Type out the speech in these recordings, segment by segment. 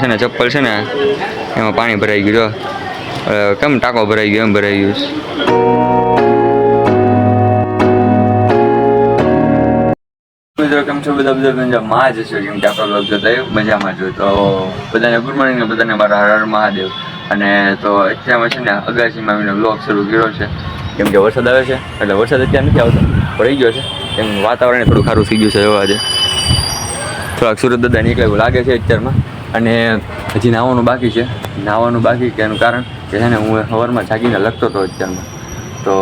છે ને ચપ્પલ છે ને, એમાં પાણી ભરાઈ ગયું, જો. કેમ ટાંકો ભરાઈ ગયો, એમ ભરાઈ ગયું કેમ છો બધા? બધા મજામાં. જ છે, કેમ કે આપણો બ્લોગ જોતા મજામાં છો. તો બધાને ગુડ બધાને મારા હર મહાદેવ. અને તો અત્યારમાં છે ને અગાસીમાં આવીને બ્લોગ શરૂ કર્યો છે. કેમ કે વરસાદ આવે છે, એટલે વરસાદ અત્યારે નથી આવતો. પડી ગયો છે. કેમ વાતાવરણ થોડું ખારું થઈ ગયું છે એવા આજે. થોડાક સુરત દાદા નીકળે એવું લાગે છે અત્યારમાં. અને હજી નાહવાનું બાકી છે. નાહવાનું બાકી કે એનું કારણ કે છે ને હું સવારમાં જાગીને લખતો હતો અત્યારમાં. તો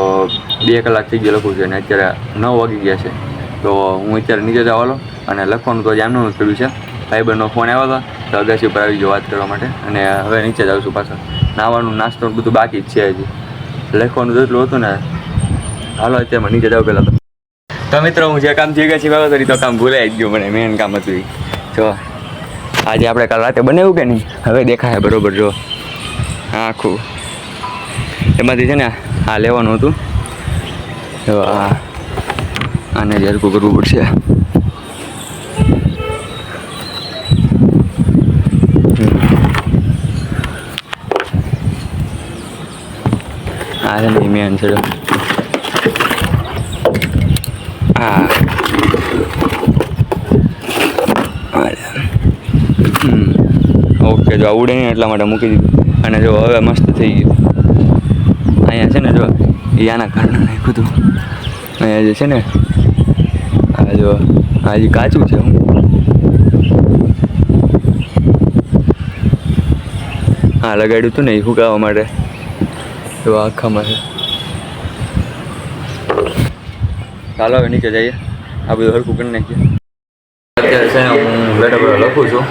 બે કલાક થઈ ગયો લખું છું અને અત્યારે નવ વાગી ગયા છે. તો હું અત્યારે નીચે જવાનો અને લખવાનું તો જામનું કર્યું છે. ફાઈબરનો ફોન આવ્યો હતો તો અગાસી ઉપર આવી ગયો વાત કરવા માટે અને હવે નીચે જાઉં છું પાછળ નાહવાનું નાસ્તો બધું બાકી જ છે હજી. લખવાનું જેટલું હતું ને હાલો અત્યારમાં નીચે જાવ પહેલાં તો. મિત્રો, હું જે કામ જે ગયા છીએ કરી તો કામ ભૂલાઈ જ ગયું મને મેન કામ હતું જો આજે આપણે કાલ રાતે બનાવ્યું કે નહીં? હવે દેખાય. બરોબર, જો. આખું. એમાંથી છે ને આ લેવાનું હતું. આને જરકું કરવું પડશે. આ છે ને મેન છે, જો આ હમ. ઓકે જો ઉડે નહીં એટલા માટે મૂકી દીધું. અને જો હવે મસ્ત થઈ ગયું. અહીંયા છે ને જો, એ આના કારણે નાખ્યું હતું. અહીંયા જે છે ને, આ જો, આ કાચું છે હું. હા, લગાડ્યું હતું ને એ ફૂંકાવા માટે. તો આખામાં છે. ચાલો હવે નીચે જઈએ. આ બધું હરખું કરી નાખીએ. અત્યારે છે હું બેઠા લખું છું.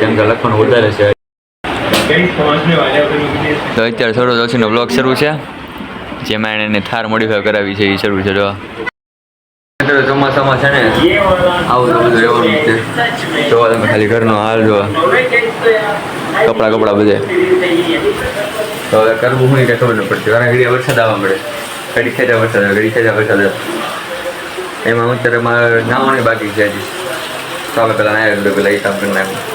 કેમ કે લખવાનું વધારે છે. તો અત્યારે સરોજ ઓછીનો બ્લોગ શરૂ છે. જેમાં એને થાર મોડિફાઈ કરાવી છે એ શરૂ છે, જો. ચોમાસામાં છે ને, આવું તો બધું રહેવાનું છે. જોવા તમે ખાલી ઘરનો હાલ જોવા. કપડાં કપડાં બધે. તો હવે કરવું હું કે ખબર ન પડતી. કારણ ઘડી વરસાદ આવવા મળે ઘડી ખેંચા વરસાદ આવે ઘડી ખેંચા વરસાદ આવે. એમાં અત્યારે મારે નાવાની બાકી છે હજી. આપણે પહેલાં નાયા એ કામ કરી નાખું.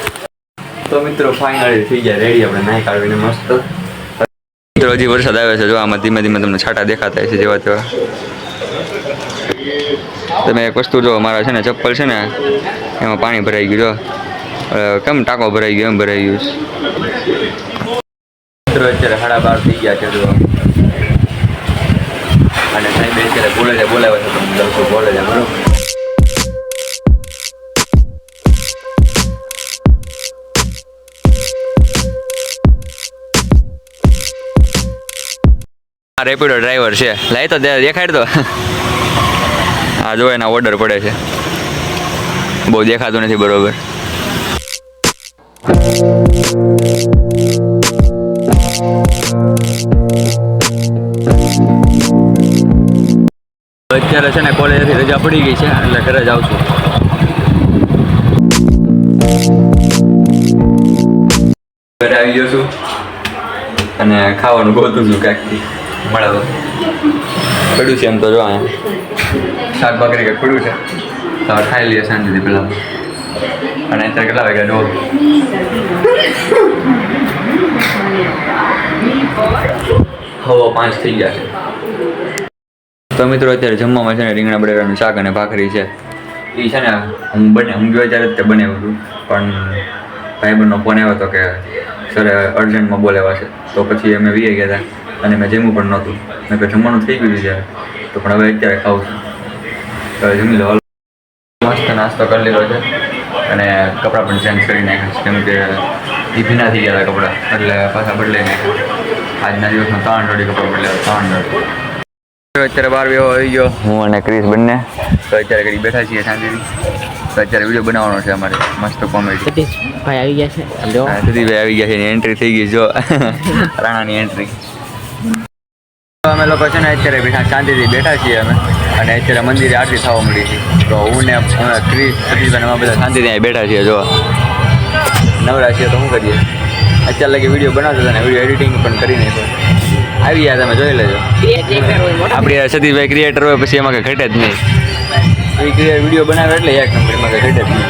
તો મિત્રો ફાઇનલી થઈ ગયા. રેડી આપણે નાહી કાઢવીને મસ્ત. મિત્રો, હજી વરસાદ આવે છે. જો આમાં ધીમે ધીમે તમને છાંટા દેખાતા હશે જેવા તેવા. તમે એક વસ્તુ જો મારા છે ને, ચપ્પલ છે ને, એમાં પાણી ભરાઈ ગયું, જો. કેમ ટાંકો ભરાઈ ગયો, એમ ભરાઈ ગયું છે. મિત્રો, અત્યારે સાડા બાર થઈ ગયા છે, જો. અને સાહેબ, અત્યારે બોલે છે, બોલાવે છે, તો હું જાઉં છું બોલે છે બરોબર રેપિડો ડ્રાઈવર છે. લાઈ તો દેખાડ તો. આ જો એના ઓર્ડર પડે છે. બહુ દેખાતું નથી બરોબર. અત્યારે છે ને કોલેજથી રજા પડી ગઈ છે, એટલે ઘરે જ આવશું ઘરે આવી ગયો છું. અને ખાવાનું ગોતું છું કાંઈક મળે પડ્યું છે એમ તો જો અહીંયા. શાક ભાખરી કંઈક પડ્યું છે. તો ખાઈ લઈએ શાંતિથી પહેલાં. અને અત્યારે કેટલા વાગ્યા? જો હવા પાંચ થઈ ગયા છે. તો મિત્રો અત્યારે જમવામાં છે ને રીંગણા બટેટાનું શાક અને ભાખરી છે. એ છે ને હું બને હું ગયો ત્યારે જ તે બનાવ્યું હતું પણ ભાઈબંધનો ફોન આવ્યો હતો કે સરે અર્જન્ટમાં બોલાવ્યા છે. તો પછી અમે વીએ ગયા હતા. અને મેં જમ્યું પણ નહોતું. મેં કહ્યું જમવાનું થઈ ગયું છે તો પણ હવે અત્યારે ખાવું છું. તો હવે જમી લો. મસ્ત નાસ્તો કરી લીધો છે. અને કપડાં પણ ચેન્જ કરી નાખ્યા છે. કેમ કે એ ભીના થઈ ગયા કપડાં. એટલે પાછા બદલાઈ નાખ્યા. આજના દિવસમાં ત્રણ જોડી કપડાં બદલ્યા. ત્રણ જોડી. અત્યારે બાર વ્યવહાર આવી ગયો. હું અને ક્રિસ બંને. તો અત્યારે ઘડી બેઠા છીએ શાંતિથી. તો અત્યારે વીડિયો બનાવવાનો છે અમારે. મસ્ત કોમેડી ભાઈ આવી ગયા છે. લ્યો સતીભાઈ આવી ગયા છે. એન્ટ્રી થઈ ગઈ જો. રાણાની એન્ટ્રી અમે લોકો છે ને અત્યારે બેઠા શાંતિથી બેઠા છીએ અમે. અને અત્યારે મંદિરે આરતી થવા મળી છે. તો હું ને ત્રીસ ક્રિસ સતીશભાઈ અમે બધા શાંતિથી અહીં બેઠા છીએ જો નવરા છીએ તો શું કરીએ? અત્યારે લગી વીડિયો બનાવતો હતો ને વીડિયો એડિટિંગ પણ કરી નાખ્યો. આવી ગયા તમે જોઈ લેજો. આપણી આ સતીશભાઈ ક્રિએટર હોય પછી એમાં કંઈ ઘટે જ નહીં. એ વીડિયો બનાવે એટલે એક નંબર એમાં કંઈ ઘટે જ નહીં.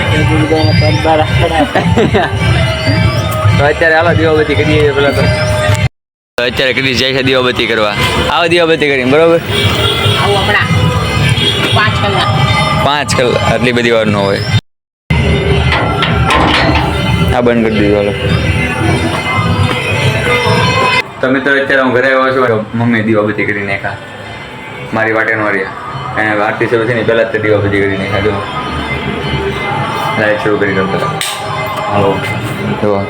તો અત્યારે હાલો દીવાબત્તી કરીએ પેલા તો તો. અત્યારે કરી જાય છે દીવાબત્તી કરવા? આવો દીવાબત્તી કરીને બરોબર? પાંચ કલાક. આટલી બધી વાર ન હોય. આ બંધ કરી દીધું હાલો. તો અત્યારે હું ઘરે આવ્યો છું. મમ્મી દીવાબત્તી કરી નાખા. મારી વાટે નો રહ્યા અને આરતી શરૂ થઈને પહેલાં જ તે દીવાબત્તી કરી નાખા. જો. લાઈટ શરૂ કરી દો પહેલાં. હાલો. જો.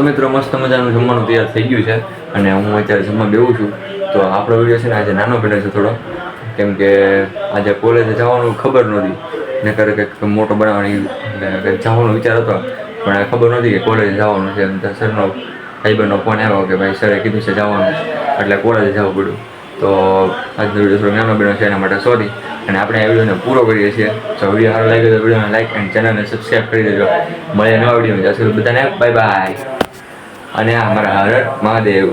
તો મિત્રો મસ્ત મજાનું જમવાનું તૈયાર થઈ ગયું છે અને હું અત્યારે જમવા બેવું છું. તો આપણો વીડિયો છે ને આજે નાનો બને છે થોડો. કેમ કે આજે કોલેજે જવાનું ખબર નહોતી. ને કરે કંઈક મોટો બનાવવાની જવાનો વિચાર હતો. પણ ખબર નહોતી કે કોલેજે જવાનું છે. સરનો ભાઈબંધનો ફોન આવ્યો કે ભાઈ સરે કીધું છે જવાનું. એટલે કોલેજે જવું પડ્યું. તો આજનો વીડિયો થોડો નાનો બન્યો છે, એના માટે સોરી અને આપણે આ વિડીયોને પૂરો કરીએ છીએ. જો વીડિયો સારો લાગ્યો તો વિડીયોને લાઈક અને ચેનલને સબસ્ક્રાઈબ કરી દેજો. મળે નવા વીડિયો સુધી બધાને બાય બાય અને આ મારા હર હર મહાદેવ.